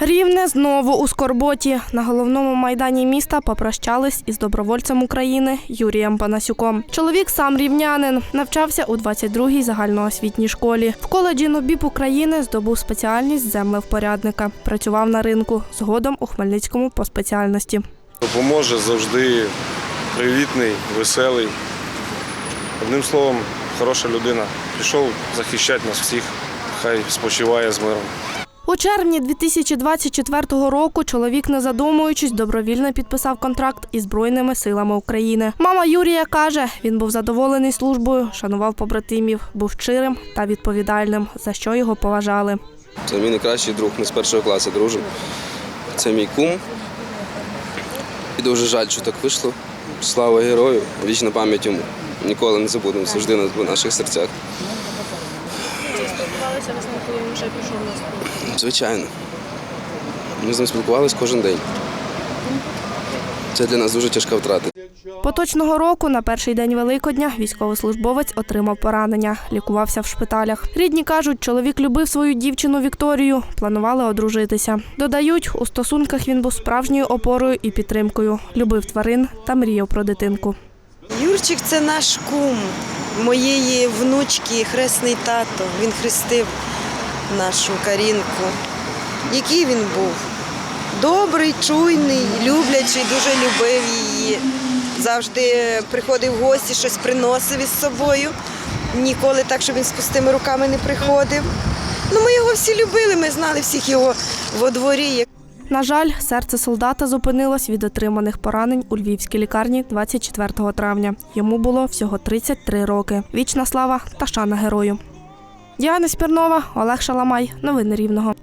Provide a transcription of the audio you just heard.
Рівне знову у Скорботі. На головному майдані міста попрощались із добровольцем України Юрієм Панасюком. Чоловік сам рівнянин, навчався у 22-й загальноосвітній школі. В коледжі НОБІП України здобув спеціальність землевпорядника. Працював на ринку, згодом у Хмельницькому по спеціальності. Допоможе завжди привітний, веселий. Одним словом, хороша людина. Пішов захищати нас всіх. Хай спочиває з миром. У червні 2024 року чоловік, не задумуючись, добровільно підписав контракт із Збройними силами України. Мама Юрія каже, він був задоволений службою, шанував побратимів, був щирим та відповідальним, за що його поважали. Це мій найкращий друг, ми з першого класу дружимо. Це мій кум. І дуже жаль, що так вийшло. Слава герою, вічна пам'ять йому. Ніколи не забудемо, завжди на- в наших серцях. Спілкувалися з коли він вже пішов на службу. Звичайно. Ми з ним спілкувалися кожен день. Це для нас дуже тяжка втрата. Поточного року на перший день Великодня військовослужбовець отримав поранення, лікувався в шпиталях. Рідні кажуть, чоловік любив свою дівчину Вікторію, планували одружитися. Додають, у стосунках він був справжньою опорою і підтримкою, любив тварин та мріяв про дитинку. Юрчик це наш кум моєї внучки, хресний тато. Він хрестив нашу Карінку. Який він був? Добрий, чуйний, люблячий, дуже любив її. Завжди приходив в гості, щось приносив із собою. Ніколи так, щоб він з пустими руками не приходив. Ну, ми його всі любили, ми знали всіх його во дворі. На жаль, серце солдата зупинилось від отриманих поранень у львівській лікарні 24 травня. Йому було всього 33 роки. Вічна слава та шана герою. Діана Спірнова, Олег Шаламай. Новини Рівного.